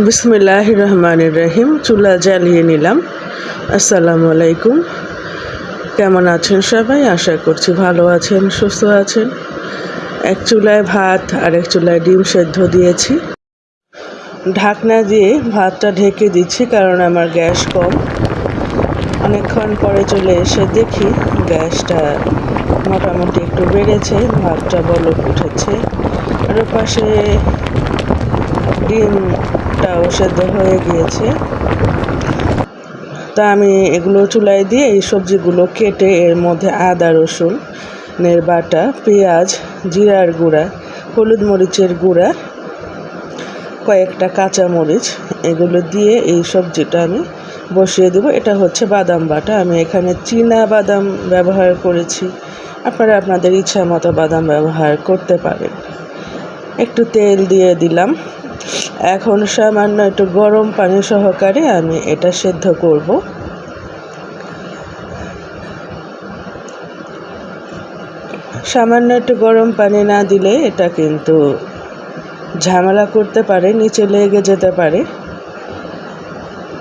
বিসমিল্লাহ রহমানির রহিম চুলা জ্বালিয়ে নিলাম। আসসালামু আলাইকুম। কেমন আছেন সবাই? আশা করছি ভালো আছেন, সুস্থ আছেন। এক চুলায় ভাত আর এক চুলায় ডিম সেদ্ধ দিয়েছি। ঢাকনা দিয়ে ভাতটা ঢেকে দিচ্ছি, কারণ আমার গ্যাস কম। অনেকক্ষণ পরে চলে এসে দেখি গ্যাসটা মোটামুটি একটু বেড়েছে, ভাতটা বলক উঠেছে। আর পাশে ডিমটাও সেদ্ধ হয়ে গিয়েছে। তা আমি এগুলো চুলায় দিয়ে এই সবজিগুলো কেটে এর মধ্যে আদা, রসুন নের বাটা, পেঁয়াজ, জিরার গুঁড়া, হলুদ মরিচের গুঁড়া, কয়েকটা কাঁচা মরিচ, এগুলো দিয়ে এই সবজিটা আমি বসিয়ে দেবো। এটা হচ্ছে বাদাম বাটা। আমি এখানে চীনা বাদাম ব্যবহার করেছি। আপনারা আপনাদের ইচ্ছা মতো বাদাম ব্যবহার করতে পারেন। একটু তেল দিয়ে দিলাম। এখন সামান্য একটু গরম পানি সহকারে আমি এটা সেদ্ধ করব। সামান্য একটু গরম পানি না দিলে এটা কিন্তু ঝামেলা করতে পারে, নিচে লেগে যেতে পারে।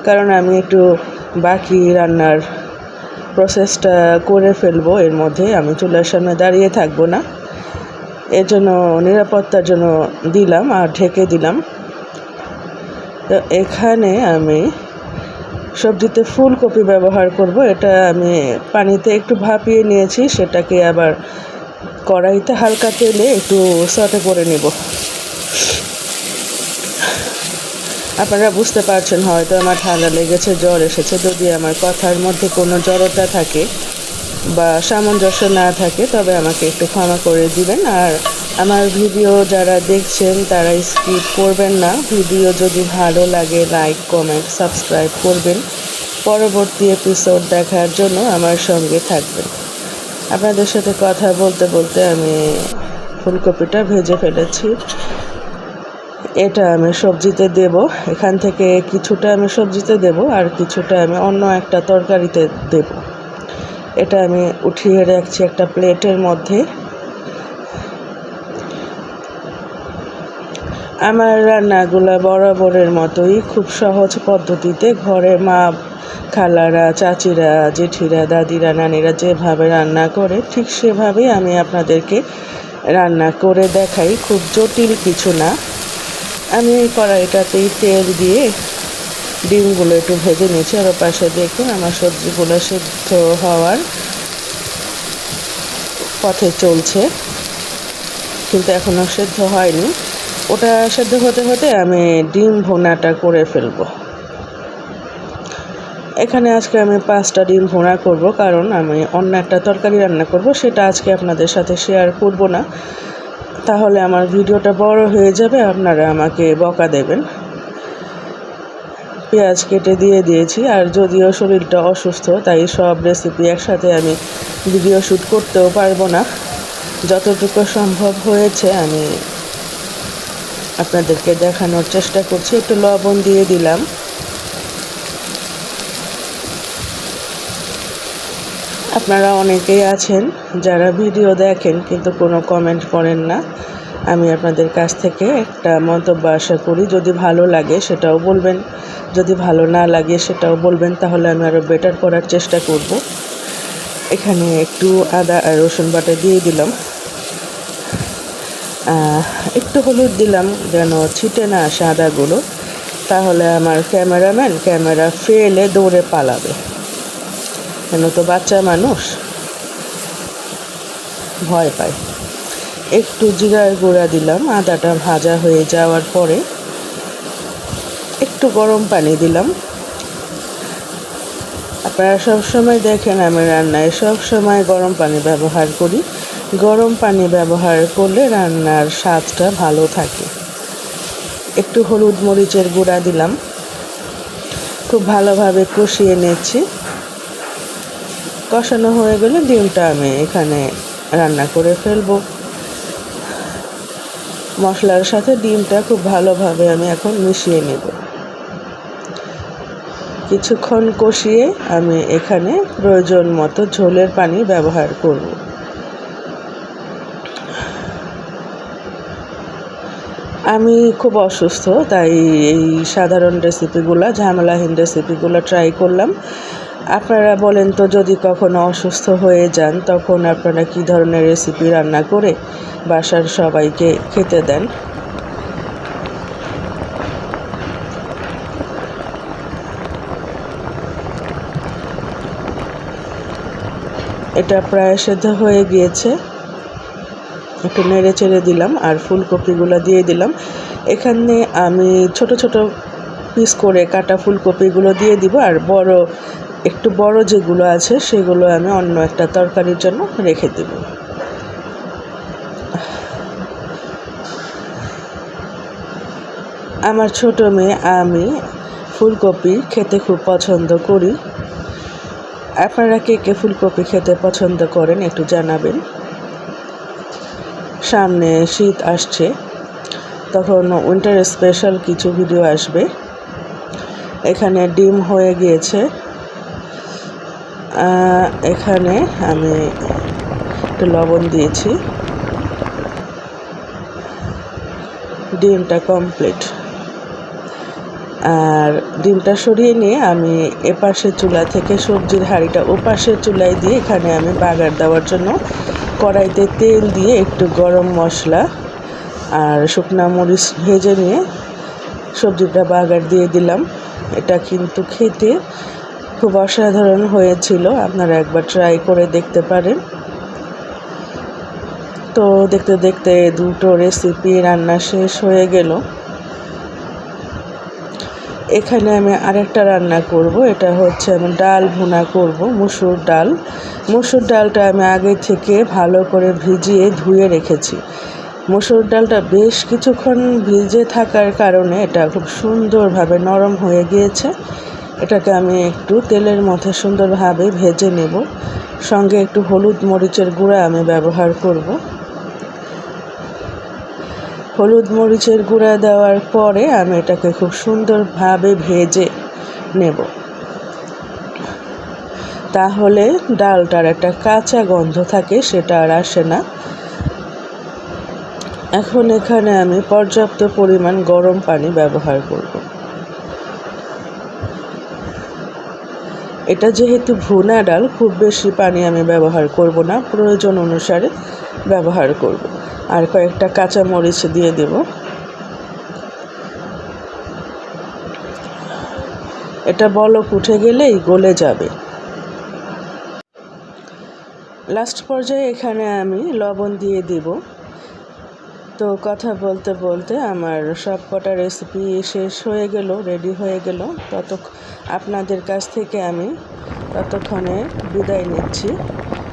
কারণ আমি একটু বাকি রান্নার প্রসেসটা করে ফেলব, এর মধ্যে আমি চুলার সামনে দাঁড়িয়ে থাকব না। এর জন্য নিরাপত্তার জন্য দিলাম আর ঢেকে দিলাম। তো এখানে আমি সবজিতে ফুলকপি ব্যবহার করব। এটা আমি পানিতে একটু ভাপিয়ে নিয়েছি, সেটাকে আবার কড়াইতে হালকা তেলে একটু সটে করে নেব। আপনারা বুঝতে পারছেন হয়তো আমার ঠান্ডা লেগেছে, জ্বর এসেছে। যদি আমার কথার মধ্যে কোনো জড়তা থাকে বা সামঞ্জস্য না থাকে, তবে আমাকে একটু ক্ষমা করে দিবেন। আর আমার ভিডিও যারা দেখছেন, তারা স্কিপ করবেন না। ভিডিও যদি ভালো লাগে লাইক কমেন্ট সাবস্ক্রাইব করবেন। পরবর্তী এপিসোড দেখার জন্য আমার সঙ্গে থাকবেন। আপনাদের সাথে কথা বলতে বলতে আমি ফুলকপিটা ভেজে ফেলেছি। এটা আমি সবজিতে দেব। এখান থেকে কিছুটা আমি সবজিতে দেব আর কিছুটা আমি অন্য একটা তরকারিতে দেব। এটা আমি উঠিয়ে রাখছি একটা প্লেটের মধ্যে। আমার রান্নাগুলো বরাবরের মতোই খুব সহজ পদ্ধতিতে ঘরে মা, খালারা, চাচিরা, জেঠিরা, দাদিরা, নানিরা যেভাবে রান্না করে, ঠিক সেভাবেই আমি আপনাদেরকে রান্না করে দেখাই। খুব জটিল কিছু না। আমি এই কড়াইটাতেই তেল দিয়ে ডিমগুলো একটু ভেজে নিয়েছি। আর পাশে দেখুন আমার সবজিগুলো সেদ্ধ হওয়ার পথে চলছে। কিন্তু এখনও সেদ্ধ হয়নি। ওটা সেদ্ধ হতে হতে আমি ডিম ভোনাটা করে ফেলব। এখানে আজকে আমি পাঁচটা ডিম ভোনা করব, কারণ আমি অন্য একটা তরকারি রান্না করব, সেটা আজকে আপনাদের সাথে শেয়ার করব না। তাহলে আমার ভিডিওটা বড় হয়ে যাবে, আপনারা আমাকে বকা দেবেন। পেঁয়াজ কেটে দিয়ে দিয়েছি, আর যদিও শরীরটা অসুস্থ, তাই সব রেসিপি একসাথে আমি ভিডিও শ্যুট করতেও পারব না। যতটুকু সম্ভব হয়েছে, আমি আপনাদেরকে দেখানোর চেষ্টা করছি। একটু লবণ দিয়ে দিলাম। আপনারা অনেকেই আছেন, যারা ভিডিও দেখেন কিন্তু কোনো কমেন্ট করেন না। আমি আপনাদের কাছ থেকে একটা মন্তব্য আশা করি, যদি ভালো লাগে সেটাও বলবেন, যদি ভালো না লাগে সেটাও বলবেন, তাহলে আমি আরও বেটার করার চেষ্টা করব। এখানে একটু আদা আর রসুন বাটা দিয়ে দিলাম। একটু হলুদ দিলাম যেন ছিটে না আসে আদাগুলো। তাহলে আমার ক্যামেরাম্যান ক্যামেরা ফেলে দৌড়ে পালাবে। কেন তো বাচ্চা মানুষ। ভয় পায়। একটু জিরার গুঁড়া দিলাম, আদাটা ভাজা হয়ে যাওয়ার পরে একটু গরম পানি দিলাম। আপনারা সবসময় দেখেন আমি রান্নায় সবসময় গরম পানি ব্যবহার করি। গরম পানি ব্যবহার করলে রান্নার স্বাদটা ভালো থাকে। একটু হলুদ মরিচের গুঁড়া দিলাম। খুব ভালোভাবে কষিয়ে নিচ্ছি কষানো হয়ে গেলে ডিমটা আমি এখানে রান্না করে ফেলব। মশলার সাথে ডিমটা খুব ভালোভাবে আমি এখন মিশিয়ে নেব। কিছুক্ষণ কষিয়ে আমি এখানে প্রয়োজন মতো ঝোলের পানি ব্যবহার করব। আমি খুব অসুস্থ, তাই এই সাধারণ রেসিপিগুলো ঝামেলাহীন রেসিপিগুলো ট্রাই করলাম। আপনারা বলেন তো, যদি কখনো অসুস্থ হয়ে যান, তখন আপনারা কি ধরনের রেসিপি রান্না করে বাসার সবাইকে খেতে দেন? এটা প্রায় সেদ্ধ হয়ে গিয়েছে। একটু নেড়ে চেড়ে দিলাম আর ফুলকপিগুলো দিয়ে দিলাম। এখানে আমি ছোট ছোট পিস করে কাটা ফুলকপিগুলো দিয়ে দিব আর বড়, একটু বড় যেগুলো আছে সেগুলো আমি অন্য একটা তরকারির জন্য রেখে দেব। আমার ছোট মেয়ে, আমি ফুলকপি খেতে খুব পছন্দ করি। আপনারা কে কে ফুলকপি খেতে পছন্দ করেন একটু জানাবেন। সামনে শীত আসছে। তখন উইন্টার স্পেশাল কিছু ভিডিও আসবে। এখানে ডিম হয়ে গিয়েছে। এখানে আমি একটু লবণ দিয়েছি। ডিমটা কমপ্লিট আর ডিমটা সরিয়ে নিয়ে আমি এপাশের চুলা থেকে সবজির হাঁড়িটা ওপাশের চুলায় দিয়ে এখানে আমি বাগার দেওয়ার জন্য কড়াইতে তেল দিয়ে একটু গরম মশলা আর শুকনা মরিচ ভেজে নিয়ে সবজিটা বাগার দিয়ে দিলাম। এটা কিন্তু খেতে খুব অসাধারণ হয়েছিল। আপনারা একবার ট্রাই করে দেখতে পারেন। তো দেখতে দেখতে দুটো রেসিপি রান্না শেষ হয়ে গেল। এখানে আমি আরেকটা রান্না করব। এটা হচ্ছে আমি ডাল ভুনা করব, মুসুর ডাল। মুসুর ডালটা আমি আগে থেকে ভালো করে ভিজিয়ে ধুয়ে রেখেছি। মুসুর ডালটা বেশ কিছুক্ষণ ভিজে থাকার কারণে এটা খুব সুন্দরভাবে নরম হয়ে গিয়েছে। এটাকে আমি একটু তেলের মধ্যে সুন্দরভাবে ভেজে নেব। সঙ্গে একটু হলুদ মরিচের গুঁড়া আমি ব্যবহার করব। হলুদ মরিচের গুঁড়া দেওয়ার পরে আমি এটাকে খুব সুন্দরভাবে ভেজে নেব। তাহলে ডালটার একটা কাঁচা গন্ধ থাকে, সেটা আর আসে না। এখন এখানে আমি পর্যাপ্ত পরিমাণ গরম পানি ব্যবহার করব। এটা যেহেতু ভুনা ডাল, খুব বেশি পানি আমি ব্যবহার করব না। প্রয়োজন অনুসারে ব্যবহার করব। আর কয়েকটা কাঁচা মরিচ দিয়ে দেব। এটা বলক উঠে গেলেই গলে যাবে। লাস্ট পর্যায়ে এখানে আমি লবণ দিয়ে দিব। তো কথা বলতে বলতে আমার সব কটা রেসিপি শেষ হয়ে গেল রেডি হয়ে গেল। তত আপনাদের কাছ থেকে আমি ততক্ষণে বিদায় নিচ্ছি।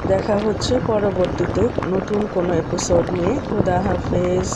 দেখা হচ্ছে পরবর্তীতে নতুন কোনো এপিসোড নিয়ে। খুদা হাফেজ।